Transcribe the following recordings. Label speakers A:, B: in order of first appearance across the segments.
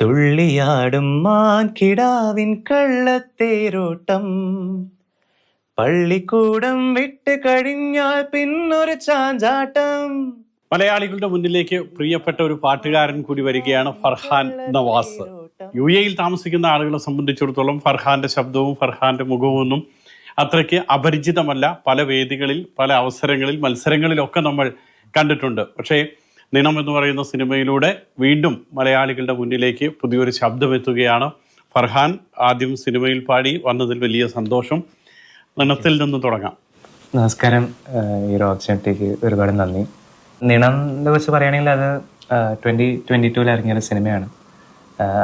A: തുള്ളിയാടും മാൻ കിടാവിൻ കള്ളത്തേരോട്ടം. പള്ളിക്കൂടം വിട്ട് കഴിഞ്ഞാൽ പിന്നൊരു ചാഞ്ചാട്ടം.
B: മലയാളികളുടെ മുന്നിലേക്ക് പ്രിയപ്പെട്ട ഒരു പാട്ടുകാരൻ കൂടി വരികയാണ് ഫർഹാൻ നവാസ്. യു എയിൽ താമസിക്കുന്ന ആളുകളെ സംബന്ധിച്ചിടത്തോളം ഫർഹാന്റെ ശബ്ദവും ഫർഹാന്റെ മുഖവും ഒന്നും അത്രയ്ക്ക് അപരിചിതമല്ല. പല വേദികളിൽ പല അവസരങ്ങളിൽ മത്സരങ്ങളിലൊക്കെ നമ്മൾ കണ്ടിട്ടുണ്ട്. പക്ഷേ നിണം എന്ന് പറയുന്ന സിനിമയിലൂടെ വീണ്ടും മലയാളികളുടെ മുന്നിലേക്ക് പുതിയൊരു ശബ്ദം എത്തുകയാണ് ഫർഹാൻ ആദ്യം സിനിമയിൽ പാടി വന്നതിൽ വലിയ സന്തോഷം. നിണത്തിൽ നിന്ന് തുടങ്ങാം.
C: നമസ്കാരം. ഈ ഒരു ഓപ്പർച്യൂണിറ്റിക്ക് ഒരുപാട് നന്ദി. നിണത്തെ വെച്ച് പറയുകയാണെങ്കിൽ അത് ട്വന്റി ട്വന്റി ടൂവിൽ ഇറങ്ങിയൊരു സിനിമയാണ്.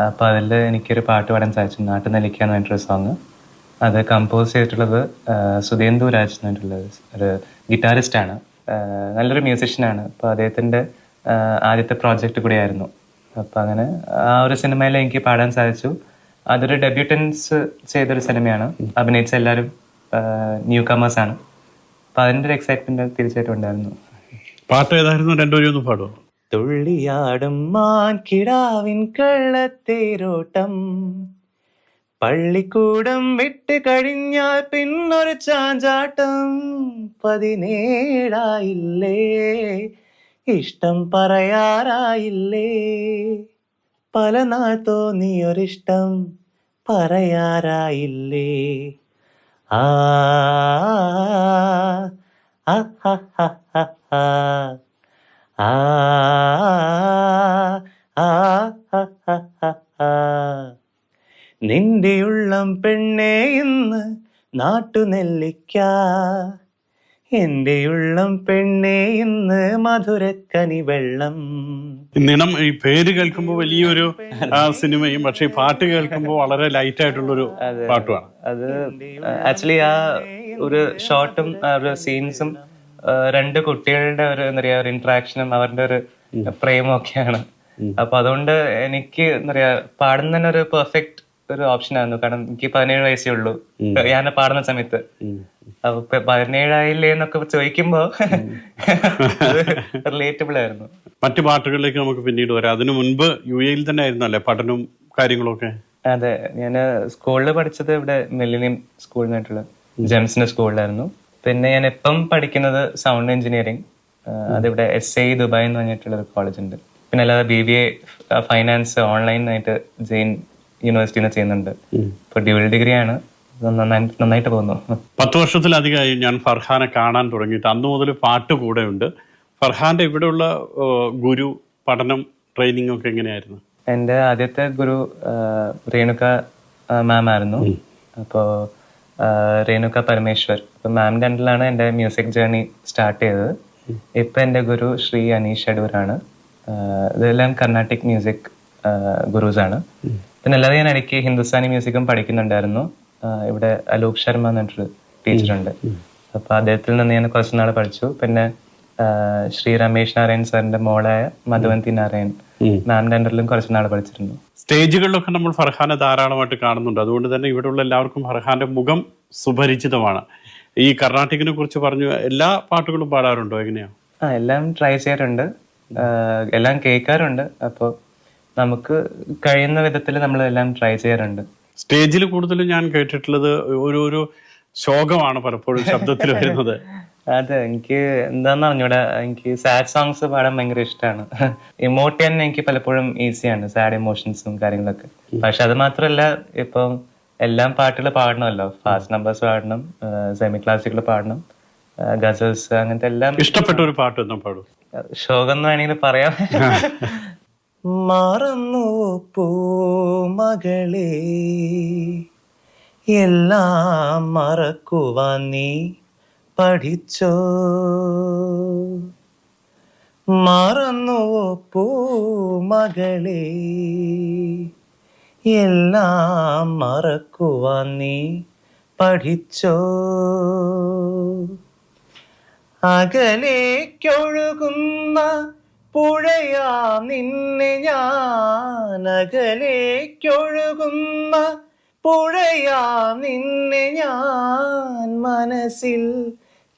C: അപ്പോൾ അതിൽ എനിക്കൊരു പാട്ട് പാടാൻ സാധിച്ചു. നാട്ടു നെല്ലിക്ക എന്ന് പറഞ്ഞിട്ടൊരു സോങ് അത് കമ്പോസ് ചെയ്തിട്ടുള്ളത് സുധേന്ദു രാജ് എന്ന് പറഞ്ഞിട്ടുള്ള ഒരു ഗിറ്റാറിസ്റ്റാണ് നല്ലൊരു മ്യൂസിഷ്യനാണ് അപ്പോൾ അദ്ദേഹത്തിന്റെ ആദ്യത്തെ പ്രോജക്റ്റ് കൂടിയായിരുന്നു. അപ്പം അങ്ങനെ ആ ഒരു സിനിമയിൽ എനിക്ക് പാടാൻ സാധിച്ചു. അതൊരു ഡെബ്യൂട്ടൻസ് ചെയ്തൊരു സിനിമയാണ് അഭിനയിച്ച എല്ലാവരും ന്യൂ കമേഴ്സ് ആണ്. അപ്പം അതിന്റെ ഒരു എക്സൈറ്റ്മെന്റ് തീർച്ചയായിട്ടും ഉണ്ടായിരുന്നു.
B: പാട്ട് ഏതായിരുന്നു രണ്ടുപേരും ഒന്ന് പാടുമോ
A: തുള്ളിയാടും മാൻകിടാവിൻ കള്ളത്തേരോട്ടം. പള്ളിക്കൂടം വിട്ട് കഴിഞ്ഞാൽ പിന്നൊരു ചാഞ്ചാട്ടം. പതിനേഴായില്ലേ? ഇഷ്ടം പറയാറായില്ലേ പല നാൾ തോന്നിയൊരിഷ്ടം പറയാറായില്ലേ ആ ആ. ആ. നിന്റെ ഉള്ളം പെണ്ണേ ഇന്ന് നാട്ടുനെല്ലിക്ക എന്റെ ഉള്ളം പെണ്ണേ ഇന്ന് മധുരക്കനി വെള്ളം.
B: നിണം ഈ പേര് കേൾക്കുമ്പോൾ വലിയൊരു ആ, സിനിമയും പക്ഷെ ഈ പാട്ട് കേൾക്കുമ്പോൾ വളരെ ലൈറ്റ് ആയിട്ടുള്ളൊരു പാട്ടുമാണ്.
C: അത് ആക്ച്വലി ആ ഒരു ഷോർട്ടും ആ ഒരു സീൻസും രണ്ട് കുട്ടികളുടെ ഒരു എന്താ പറയാ ഒരു ഇന്ററാക്ഷനും അവരുടെ ഒരു പ്രേമൊക്കെയാണ് അപ്പൊ അതുകൊണ്ട് എനിക്ക് എന്താ പറയാ പാടുന്നതിനൊരു പെർഫെക്റ്റ് ഒരു ഓപ്ഷൻ ആയിരുന്നു. കാരണം എനിക്ക് പതിനേഴ് വയസ്സേ ഉള്ളൂ. ഞാൻ പാടുന്ന സമയത്ത്. അപ്പൊ പതിനേഴായില്ലേ എന്നൊക്കെ ചോദിക്കുമ്പോ റിലേറ്റബിൾ ആയിരുന്നു.
B: മറ്റു പാട്ടുകളിലേക്ക് നമുക്ക് പിന്നീട് വരാം. അതിനു മുൻപ് യു എയിൽ തന്നെ ആയിരുന്നു അല്ലേ പഠനവും കാര്യങ്ങളൊക്കെ?
C: അതെ. ഞാൻ സ്കൂളിൽ പഠിച്ചത് ഇവിടെ മില്ലിനിയം സ്കൂളിൽ നിന്നായിട്ടുള്ള ജെംസിന്റെ സ്കൂളിലായിരുന്നു പിന്നെ ഞാൻ ഇപ്പം പഠിക്കുന്നത് സൗണ്ട് എഞ്ചിനീയറിംഗ് അതിവിടെ എസ് ഐ ദുബായ് എന്ന് പറഞ്ഞിട്ടുള്ള ഒരു കോളേജ് ഉണ്ട്. പിന്നെ അല്ലാതെ B B A finance online ആയിട്ട് ജെയിൻ യൂണിവേഴ്സിറ്റിയിൽ നിന്ന് ചെയ്യുന്നുണ്ട്. ഇപ്പൊ ഡ്യൂവൽ ഡിഗ്രി ആണ്. നന്നായി നന്നായിട്ട് പോകുന്നു.
B: പത്ത് വർഷത്തിലധികമായി ഞാൻ ഫർഹാനെ കാണാൻ തുടങ്ങിയിട്ട് അന്ന് മുതൽ പാട്ട് കൂടെ ഉണ്ട്. ഫർഹാന്റെ ഇവിടെയുള്ള ഗുരു പഠനം ട്രെയിനിങ് ഒക്കെ എങ്ങനെയായിരുന്നു?
C: എന്റെ ആദ്യത്തെ ഗുരു രേണുക്ക രേണുക മാം ആയിരുന്നു. അപ്പോൾ രേണുക പരമേശ്വർ. അപ്പോൾ മാമിന്റെ അണ്ടറിലാണ് എന്റെ മ്യൂസിക് ജേർണി സ്റ്റാർട്ട് ചെയ്തത്. ഇപ്പം എന്റെ ഗുരു ശ്രീ അനീഷ് അടൂരാണ്. ഇതെല്ലാം കർണാട്ടിക് മ്യൂസിക് ഗുരുസാണ് പിന്നെ അല്ലാതെ ഞാൻ ഇടയ്ക്ക് ഹിന്ദുസ്ഥാനി മ്യൂസിക്കും പഠിക്കുന്നുണ്ടായിരുന്നു. ഇവിടെ അലോക് ശർമ്മ എന്ന് പറഞ്ഞിട്ടൊരു ടീച്ചറുണ്ട് അപ്പോൾ അദ്ദേഹത്തിൽ നിന്ന് ഞാൻ കുറച്ച് നാൾ പഠിച്ചു. പിന്നെ ശ്രീ രമേശ് നാരായൺ സാറിന്റെ മോളായ മധുവന്തി നാരായൺ മാമിന്റെ അണ്ടറിലും കുറച്ച് നാൾ പഠിച്ചിരുന്നു.
B: സ്റ്റേജുകളിലൊക്കെ നമ്മൾ ഫർഹാനെ ധാരാളമായിട്ട് കാണുന്നുണ്ട്. അതുകൊണ്ട് തന്നെ ഇവിടെയുള്ള എല്ലാവർക്കും ഫർഹാന്റെ മുഖം സുപരിചിതമാണ്. ഈ കർണാട്ടിക്കിനെ കുറിച്ച് പറഞ്ഞു എല്ലാ പാട്ടുകളും പാടാറുണ്ടോ? എങ്ങനെയാ?
C: ആ എല്ലാം ട്രൈ ചെയ്യാറുണ്ട്. എല്ലാം കേൾക്കാറുണ്ട്. അപ്പോൾ നമുക്ക് കഴിയുന്ന വിധത്തിൽ നമ്മളെല്ലാം ട്രൈ ചെയ്യാറുണ്ട്.
B: സ്റ്റേജിൽ കൂടുതലും ഞാൻ കേട്ടിട്ടുള്ളത് ഒരു ഒരു ശോകമാണ് പലപ്പോഴും ശബ്ദത്തിൽ വരുന്നത്.
C: അതെ എനിക്ക് എന്താന്ന് അറിഞ്ഞൂടാ എനിക്ക് സാഡ് സോങ്സ് പാടാൻ ഭയങ്കര ഇഷ്ടമാണ് ഇമോട്ട് തന്നെ എനിക്ക് പലപ്പോഴും ഈസിയാണ് സാഡ് ഇമോഷൻസും കാര്യങ്ങളൊക്കെ. പക്ഷെ അത് മാത്രമല്ല ഇപ്പം എല്ലാം പാട്ടുകൾ പാടണമല്ലോ. ഫാസ്റ്റ് നമ്പേഴ്സ് പാടണം സെമി ക്ലാസിക്കൽ പാടണം ഗസൽസ് അങ്ങനത്തെ എല്ലാം
B: ഇഷ്ടപ്പെട്ട ഒരു പാട്ട് പാടും.
C: ശോകം എന്ന് വേണമെങ്കിൽ പറയാം.
A: മറന്നു പൂമകളെ എല്ലാം മറക്കുവാൻ നീ പഠിച്ചോ? മറന്നു പൂമകളെ എല്ലാം മറക്കുവാൻ നീ പഠിച്ചോ? അകലേക്കൊഴുകുന്ന പുഴയാ നിന്നെ ഞാൻ അകലേക്കൊഴുകുന്ന. പുഴയാ നിന്നെ ഞാൻ മനസ്സിൽ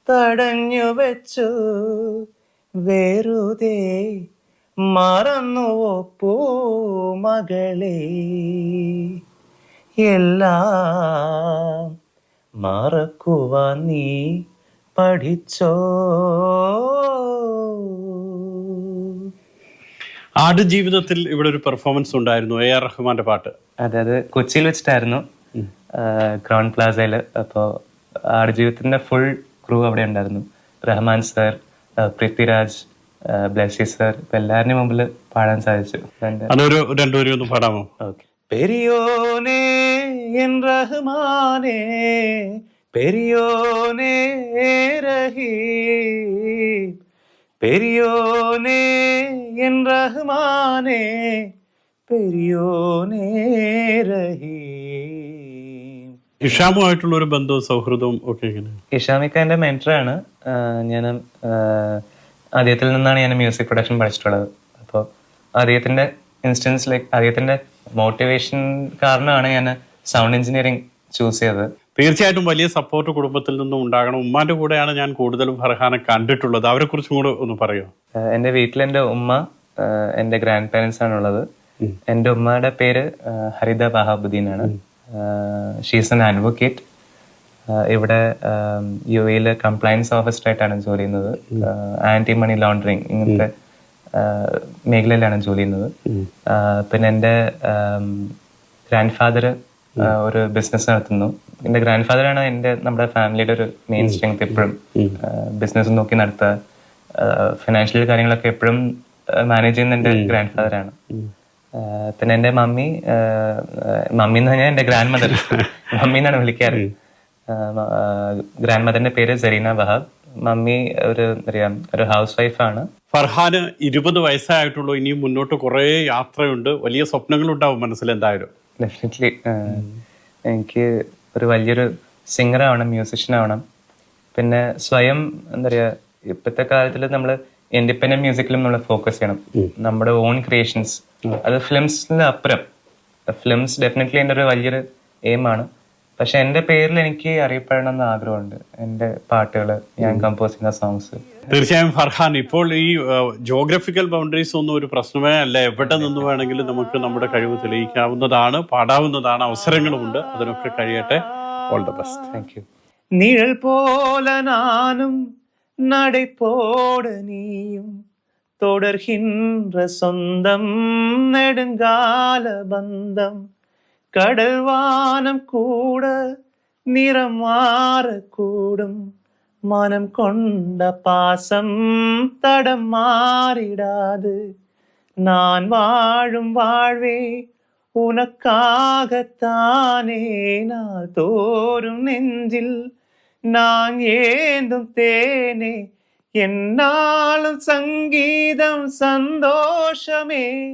A: തടഞ്ഞു വെച്ചു വെറുതെ
C: മറന്നുവോ പൂമകളെ എല്ലാം മറക്കുവാൻ നീ പഠിച്ചോ?
B: ആടുജീവിതത്തിൽ ഇവിടെ ഒരു പെർഫോമൻസ് ഉണ്ടായിരുന്നു എ ആർ റഹ്മാന്റെ പാട്ട്.
C: അതെ അത് കൊച്ചിയിൽ വെച്ചിട്ടായിരുന്നു ക്രൗൺ പ്ലാസയിൽ അപ്പോൾ ആടുജീവിതത്തിന്റെ ഫുൾ ക്രൂ അവിടെ ഉണ്ടായിരുന്നു. റഹ്മാൻ സർ പൃഥ്വിരാജ് ബ്ലഷി സർ ഇപ്പൊ എല്ലാവരുടെയും മുമ്പിൽ പാടാൻ സാധിച്ചു. എന്റെ
B: അതൊരു രണ്ടുപേരും ഒന്ന് പാടാമോ?
C: പെരിയോനേ എൻ റഹ്മാനേ പെരിയോനേ റഹീം പെരിയോനേ என் റഹ്മാനേ പെരിയോനേ
B: ഇഷാമുമായിട്ടുള്ള ഒരു ബന്ധവും സൗഹൃദവും ഒക്കെ
C: ഇഷാമിക്ക എന്റെ മെന്ററാണ്. ഞാൻ അദ്ദേഹത്തിൽ നിന്നാണ് ഞാൻ മ്യൂസിക് പ്രൊഡക്ഷൻ പഠിച്ചിട്ടുള്ളത്. അപ്പോൾ ഇൻസ്റ്റൻസ് ഇൻസ്റ്റൻസിലേക്ക് അദ്ദേഹത്തിന്റെ മോട്ടിവേഷൻ കാരണമാണ് ഞാൻ സൗണ്ട് എഞ്ചിനീയറിംഗ് ചൂസ് ചെയ്തത്.
B: തീർച്ചയായിട്ടും വലിയ സപ്പോർട്ട് കുടുംബത്തിൽ നിന്നും ഉണ്ടാകണം. ഉമ്മാന്റെ കൂടെയാണ് ഞാൻ കൂടുതലും ഫർഹാനെ കണ്ടിട്ടുള്ളത്. അവരെ കുറിച്ചും കൂടെ ഒന്ന് പറയോ?
C: എന്റെ വീട്ടിൽ എന്റെ ഉമ്മ എന്റെ ഗ്രാൻഡ് പാരൻസ് ആണുള്ളത്. എന്റെ ഉമ്മയുടെ പേര് ഹരിത ബഹാബുദ്ദീൻ ആണ് ഷീസ് എൻ അഡ്വക്കേറ്റ് ഇവിടെ യു എയിൽ കംപ്ലയൻസ് ഓഫീസറായിട്ടാണ് ജോലി ചെയ്യുന്നത്. ആന്റി മണി ലോണ്ടറിങ് ഇങ്ങനത്തെ മേഖലയിലാണ് ജോലി ചെയ്യുന്നത്. പിന്നെ എന്റെ ഗ്രാൻഡ് ഫാദർ ഒരു ബിസിനസ് നടത്തുന്നു. എന്റെ ഗ്രാൻഡ് ഫാദറാണ് എന്റെ നമ്മുടെ ഫാമിലിയുടെ ഒരു മെയിൻ സ്ട്രെങ്ത് എപ്പോഴും ബിസിനസ് നോക്കി നടത്തുക. ഫിനാൻഷ്യൽ കാര്യങ്ങളൊക്കെ എപ്പോഴും മാനേജ് ചെയ്യുന്ന എന്റെ ഗ്രാൻഡ് ഫാദറാണ് പിന്നെ എന്റെ മമ്മി മമ്മി എന്ന് പറഞ്ഞാൽ എന്റെ ഗ്രാൻഡ് മദർ മമ്മി എന്നാണ് വിളിക്കാറ്. ഗ്രാൻഡ് മദറിന്റെ പേര് സെറീന വഹാബ്. മമ്മി ഒരു എന്താ പറയാ ഒരു ഹൗസ് വൈഫാണ്
B: ഫർഹാന് ഇരുപത് വയസ്സായിട്ടുള്ളൂ. ഇനിയും മുന്നോട്ട് കുറേ യാത്രയുണ്ട്. വലിയ സ്വപ്നങ്ങളുണ്ടാവും മനസ്സിൽ എന്തായാലും.
C: ഡെഫിനറ്റ്ലി എനിക്ക് ഒരു വലിയൊരു സിംഗർ ആവണം മ്യൂസിഷ്യൻ ആവണം പിന്നെ സ്വയം എന്താ പറയുക ഇപ്പോഴത്തെ കാലത്തിൽ നമ്മൾ ഇൻഡിപെൻഡന്റ് മ്യൂസിക്കിലും നമ്മൾ ഫോക്കസ് ചെയ്യണം. നമ്മുടെ ഓൺ ക്രിയേഷൻസ് അത് ഫിലിംസിന് അപ്പുറം. ഫിലിംസ് ഡെഫിനറ്റ്ലി എന്റെ ഒരു വലിയൊരു എയിമാണ് പക്ഷെ എൻ്റെ പേരിൽ എനിക്ക് അറിയപ്പെടണം എന്ന് ആഗ്രഹമുണ്ട് എൻ്റെ പാട്ടുകൾ ഞാൻ കമ്പോസ് ചെയ്യുന്ന സോങ്സ്
B: തീർച്ചയായും ഫർഹാൻ ഇപ്പോൾ ഈ ജോഗ്രഫിക്കൽ ബൗണ്ടറീസ് ഒന്നും ഒരു പ്രശ്നമേ അല്ല എവിടെ നിന്ന് വേണമെങ്കിലും നമുക്ക് നമ്മുടെ കഴിവ് തെളിയിക്കാവുന്നതാണ് പാടാവുന്നതാണ് അവസരങ്ങളുമുണ്ട് അതിനൊക്കെ കഴിയട്ടെ all the best
C: thank you
A: நிழல் போல நானும் நடை போட நீயும் தொடர்கின்ற சொந்தம் நெடுங்கால பந்தம் கடல் வானம் கூட நிறம் மாறக்கூடும் மனம் கொண்ட பாசம் தடம் மாறிடாது. நான் வாழும் வாழ்வே உனக்காகத்தானே. நாள் தோறும் நெஞ்சில் நான் ஏந்தும் தேனே. என்னாலும் சங்கீதம் சந்தோஷமே.